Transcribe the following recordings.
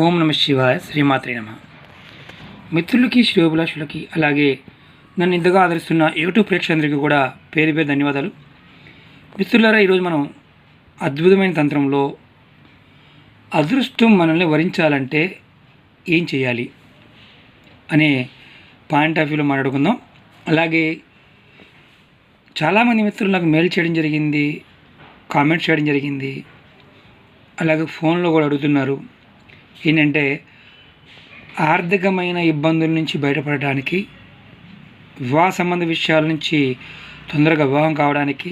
ఓం నమ శివాయ శ్రీమాత్రే నమ. మిత్రులకి శ్రేయోభిలాషులకి అలాగే నన్ను ఇంతగా ఆదరిస్తున్న యూట్యూబ్ ప్రేక్షకులందరికీ కూడా పేరు పేరు ధన్యవాదాలు. మిత్రులారా ఈరోజు మనం అద్భుతమైన తంత్రంలో అదృష్టం మనల్ని వరించాలంటే ఏం చేయాలి అనే పాయింట్ ఆఫ్ వ్యూలో మాట్లాడుకుందాం. అలాగే చాలామంది మిత్రులు నాకు మెయిల్ చేయడం జరిగింది కామెంట్స్ చేయడం జరిగింది అలాగే ఫోన్లో కూడా అడుగుతున్నారు. ఏంటంటే ఆర్థికమైన ఇబ్బందుల నుంచి బయటపడడానికి వివాహ సంబంధ విషయాల నుంచి తొందరగా వివాహం కావడానికి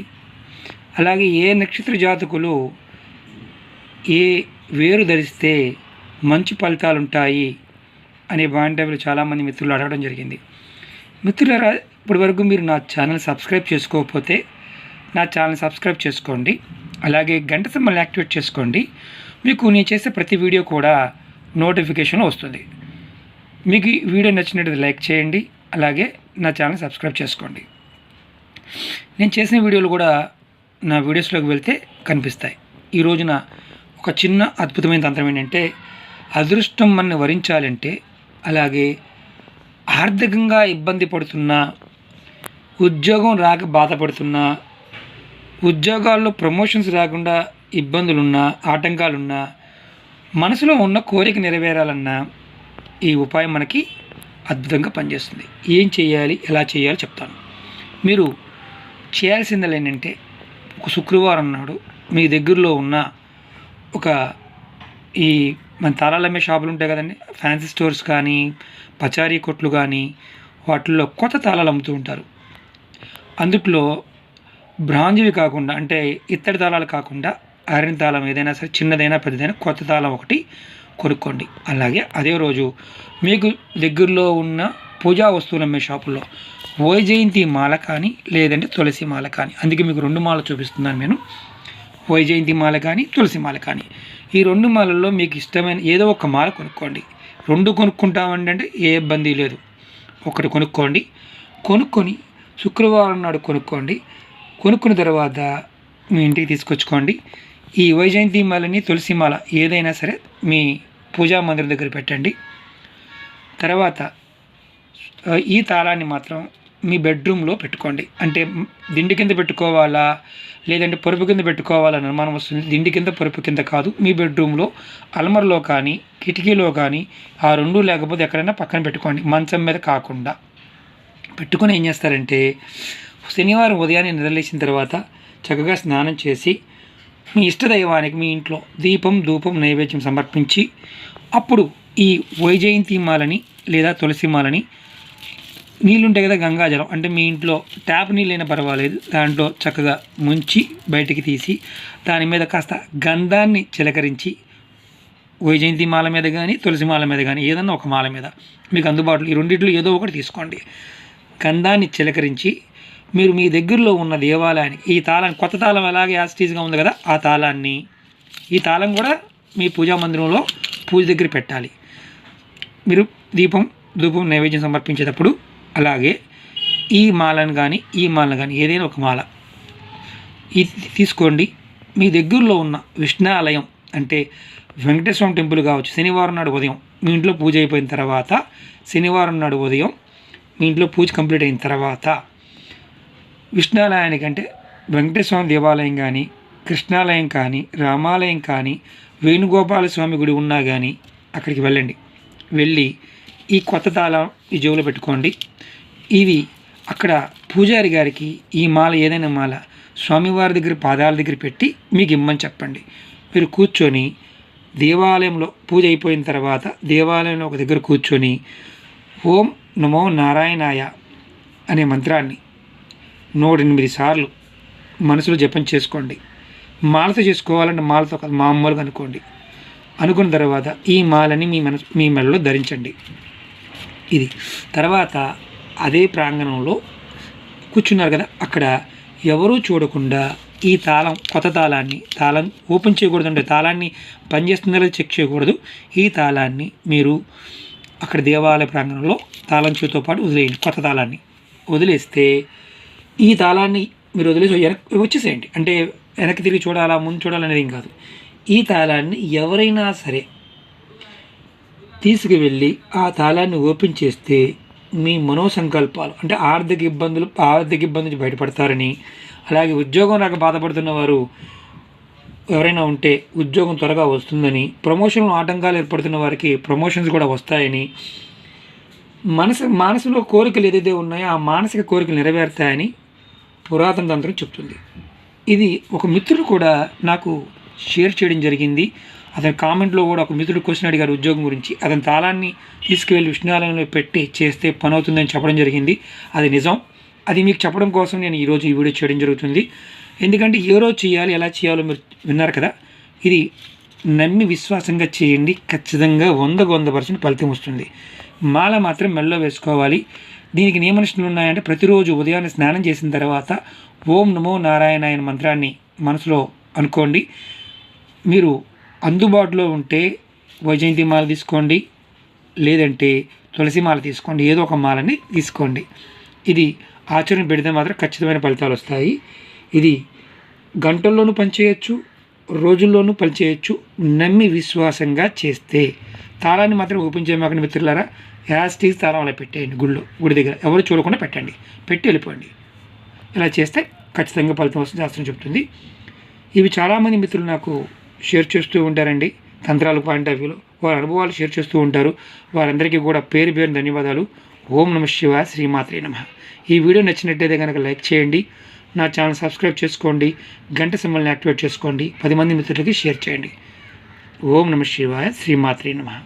అలాగే ఏ నక్షత్ర జాతకులు ఏ వేరు ధరిస్తే మంచి ఫలితాలు ఉంటాయి అనే బాంటవిలు చాలామంది మిత్రులు అడగడం జరిగింది. మిత్రులారా ఇప్పటి వరకు మీరు నా ఛానల్ సబ్స్క్రైబ్ చేసుకోకపోతే నా ఛానల్ సబ్స్క్రైబ్ చేసుకోండి. అలాగే గంట సమ్మల్ని యాక్టివేట్ చేసుకోండి. మీకు నేను చేసే ప్రతి వీడియో కూడా నోటిఫికేషన్ వస్తుంది. మీకు ఈ వీడియో నచ్చినట్టు లైక్ చేయండి అలాగే నా ఛానల్ సబ్స్క్రైబ్ చేసుకోండి. నేను చేసిన వీడియోలు కూడా నా వీడియోస్లోకి వెళ్తే కనిపిస్తాయి. ఈ రోజున ఒక చిన్న అద్భుతమైన తంత్రం ఏంటంటే అదృష్టం మన వరించాలంటే అలాగే ఆర్థికంగా ఇబ్బంది పడుతున్నా ఉద్యోగం రాక బాధపడుతున్నా ఉద్యోగాల్లో ప్రమోషన్స్ రాకుండా ఇబ్బందులున్నా ఆటంకాలున్నా మనసులో ఉన్న కోరిక నెరవేరాలన్నా ఈ ఉపాయం మనకి అద్భుతంగా పనిచేస్తుంది. ఏం చేయాలి? ఎలా చేయాలో? చెప్తాను. మీరు చేయాల్సింది ఏంటంటే ఒక శుక్రవారం నాడు మీ దగ్గరలో ఉన్న ఒక ఈ మన తాళాలు అమ్మే షాపులు ఉంటాయి కదండి. ఫ్యాన్సీ స్టోర్స్ కానీ పచారీ కొట్లు కానీ వాటిల్లో కొత్త తాళాలు అమ్ముతూ ఉంటారు. అందుట్లో బ్రాంజ్వి కాకుండా అంటే ఇత్తడి తాళాలు కాకుండా ఐరన్ తాళం ఏదైనా సరే చిన్నదైనా పెద్దదైనా కొత్త తాళం ఒకటి కొనుక్కోండి. అలాగే అదే రోజు మీకు దగ్గరలో ఉన్న పూజా వస్తువులు అమ్మే షాపుల్లో వైజయంతి మాల కానీ లేదంటే తులసి మాల కానీ అందుకే మీకు రెండు మాల చూపిస్తున్నాను నేను. వైజయంతి మాల కానీ తులసి మాల కానీ. ఈ రెండు మాలల్లో మీకు ఇష్టమైన ఏదో ఒక మాల కొనుక్కోండి. రెండు కొనుక్కుంటామండి అంటే ఏ ఇబ్బంది లేదు. ఒకటి కొనుక్కోండి. కొనుక్కొని శుక్రవారం నాడు కొనుక్కోండి. కొనుక్కున్న తర్వాత మీ ఇంటికి తీసుకొచ్చుకోండి. ఈ వైజయంతి మాలని తులసి మాల ఏదైనా సరే మీ పూజా మందిరం దగ్గర పెట్టండి. తర్వాత ఈ తాళాన్ని మాత్రం మీ బెడ్రూమ్లో పెట్టుకోండి. అంటే దిండి కింద పెట్టుకోవాలా? లేదంటే పొరుపు కింద పెట్టుకోవాలని అనుమానం వస్తుంది. దిండి కింద పొరుపు కింద కాదు. మీ బెడ్రూమ్లో అల్మర్లో కానీ కిటికీలో కానీ ఆ రెండు లేకపోతే ఎక్కడైనా పక్కన పెట్టుకోండి. మంచం మీద కాకుండా. పెట్టుకొని ఏం చేస్తారంటే శనివారం ఉదయాన్నే నిద్రలేసిన తర్వాత చక్కగా స్నానం చేసి మీ ఇష్టదైవానికి మీ ఇంట్లో దీపం ధూపం నైవేద్యం సమర్పించి అప్పుడు ఈ వైజయంతి మాలని లేదా తులసి మాలని నీళ్ళుంటాయి కదా గంగాజలం. అంటే మీ ఇంట్లో ట్యాప్ నీళ్ళైనా పర్వాలేదు. దాంట్లో చక్కగా ముంచి బయటికి తీసి దాని మీద కాస్త గంధాన్ని చిలకరించి వైజయంతి మాల మీద కానీ తులసి మాల మీద కానీ ఏదన్నా ఒక మాల మీద మీకు అందుబాటులో ఈ రెండింటిలో ఏదో ఒకటి తీసుకోండి. గంధాన్ని చిలకరించి మీరు మీ దగ్గరలో ఉన్న దేవాలయానికి ఈ తాళాన్ని కొత్త తాళం ఎలాగే యాస్టీజ్గా ఉంది కదా ఆ తాళాన్ని ఈ తాళం కూడా మీ పూజా మందిరంలో పూజ దగ్గర పెట్టాలి. మీరు దీపం ధూపం నైవేద్యం సమర్పించేటప్పుడు అలాగే ఈ మాలను కానీ ఈ మాలను కానీ ఏదైనా ఒక మాల ఇది తీసుకోండి. మీ దగ్గరలో ఉన్న విష్ణాలయం అంటే వెంకటేశ్వరం టెంపుల్ కావచ్చు శనివారం నాడు ఉదయం మీ ఇంట్లో పూజ అయిపోయిన తర్వాత శనివారం నాడు ఉదయం మీ ఇంట్లో పూజ కంప్లీట్ అయిన తర్వాత విష్ణాలయానికి అంటే వెంకటేశ్వర దేవాలయం కానీ కృష్ణాలయం కానీ రామాలయం కానీ వేణుగోపాల స్వామి గుడి ఉన్నా కానీ అక్కడికి వెళ్ళండి. వెళ్ళి ఈ కొత్త తాళం ఈ జోబులో పెట్టుకోండి. ఇవి అక్కడ పూజారి గారికి ఈ మాల ఏదైనా మాల స్వామివారి దగ్గర పాదాల దగ్గర పెట్టి మీకు ఇమ్మని చెప్పండి. మీరు కూర్చొని దేవాలయంలో పూజ అయిపోయిన తర్వాత దేవాలయంలో ఒక దగ్గర కూర్చొని ఓం నమో నారాయణాయ అనే మంత్రాన్ని ఎనిమిది సార్లు మనసులో జపం చేసుకోండి. మాలతో చేసుకోవాలంటే మాలతో మామూలుగా అనుకోండి. అనుకున్న తర్వాత ఈ మాలని మీ మనసు మీ మెడలో ధరించండి. ఇది. తర్వాత అదే ప్రాంగణంలో కూర్చున్నారు కదా అక్కడ ఎవరూ చూడకుండా ఈ తాళం కొత్త తాళాన్ని తాళం ఓపెన్ చేయకూడదు అంటే తాళాన్ని పనిచేస్తుందో చెక్ చేయకూడదు. ఈ తాళాన్ని మీరు అక్కడ దేవాలయ ప్రాంగణంలో తాళం చేతితో పాటు వదిలేయండి కొత్త తాళాన్ని. వదిలేస్తే ఈ తాళాన్ని మీరు వదిలేసి వెనక్కి వచ్చేసేయండి. అంటే వెనక్కి తిరిగి చూడాలా ముందు చూడాలనేది ఏం కాదు. ఈ తాళాన్ని ఎవరైనా సరే తీసుకువెళ్ళి ఆ తాళాన్ని ఓపెన్ చేస్తే మీ మనోసంకల్పాలు అంటే ఆర్థిక ఇబ్బందులు ఆర్థిక ఇబ్బంది నుంచి బయటపడతారని అలాగే ఉద్యోగం రాక బాధపడుతున్న వారు ఎవరైనా ఉంటే ఉద్యోగం త్వరగా వస్తుందని ప్రమోషన్లు ఆటంకాలు ఏర్పడుతున్న వారికి ప్రమోషన్స్ కూడా వస్తాయని మనసు మనసులో కోరికలు ఏదైతే ఉన్నాయో ఆ మానసిక కోరికలు నెరవేరుతాయని పురాతన తంత్రం చెప్తుంది. ఇది ఒక మిత్రుడు కూడా నాకు షేర్ చేయడం జరిగింది. అతని కామెంట్లో కూడా ఒక మిత్రుడు క్వశ్చన్ అడిగారు ఉద్యోగం గురించి. అతని తాళాన్ని తీసుకువెళ్ళి ఉష్ణాలయంలో పెట్టి చేస్తే పని అవుతుందని చెప్పడం జరిగింది. అది నిజం. అది మీకు చెప్పడం కోసం నేను ఈరోజు ఈ వీడియో చేయడం జరుగుతుంది. ఎందుకంటే ఏ రోజు చేయాలి ఎలా చేయాలో మీరు విన్నారు కదా? ఇది నమ్మి విశ్వాసంగా చేయండి. ఖచ్చితంగా వందకు వంద పర్సెంట్ ఫలితం వస్తుంది. మాల మాత్రం మెల్లో వేసుకోవాలి. దీనికి నియమనిష్టలు ఉన్నాయంటే ప్రతిరోజు ఉదయాన్నే స్నానం చేసిన తర్వాత ఓం నమో నారాయణాయన మంత్రాన్ని మనసులో అనుకోండి. మీరు అందుబాటులో ఉంటే వైజయంతి మాల తీసుకోండి లేదంటే తులసి మాల తీసుకోండి ఏదో ఒక మాలని తీసుకోండి. ఇది ఆచరణ పెడితే మాత్రం ఖచ్చితమైన ఫలితాలు వస్తాయి. ఇది గంటల్లోనూ పనిచేయచ్చు రోజుల్లోనూ పనిచేయచ్చు నమ్మి విశ్వాసంగా చేస్తే. తాళాన్ని మాత్రం ఓపెన్ చేయమాకండి మిత్రులారా. యాస్టీస్ తాళం అలా పెట్టేయండి గుళ్ళు గుడి దగ్గర. ఎవరు చూడకుండా పెట్టండి. పెట్టి వెళ్ళిపోండి. ఇలా చేస్తే ఖచ్చితంగా ఫలితం వస్తుంది శాస్త్రం చెప్తుంది ఇవి చాలామంది మిత్రులు నాకు షేర్ చేస్తూ ఉంటారండి. తంత్రాల పాయింట్ ఆఫ్ వ్యూలో వారి అనుభవాలు షేర్ చేస్తూ ఉంటారు. వారందరికీ కూడా పేరు పేరు ధన్యవాదాలు. ఓం నమ శివ శ్రీమాత్రే నమ. ఈ వీడియో నచ్చినట్టయితే కనుక లైక్ చేయండి. నా ఛానల్ సబ్స్క్రైబ్ చేసుకోండి. గంట సింబల్ని యాక్టివేట్ చేసుకోండి. పది మంది మిత్రులకి షేర్ చేయండి. ఓం నమ శివాయ శ్రీమాత్రే నమ.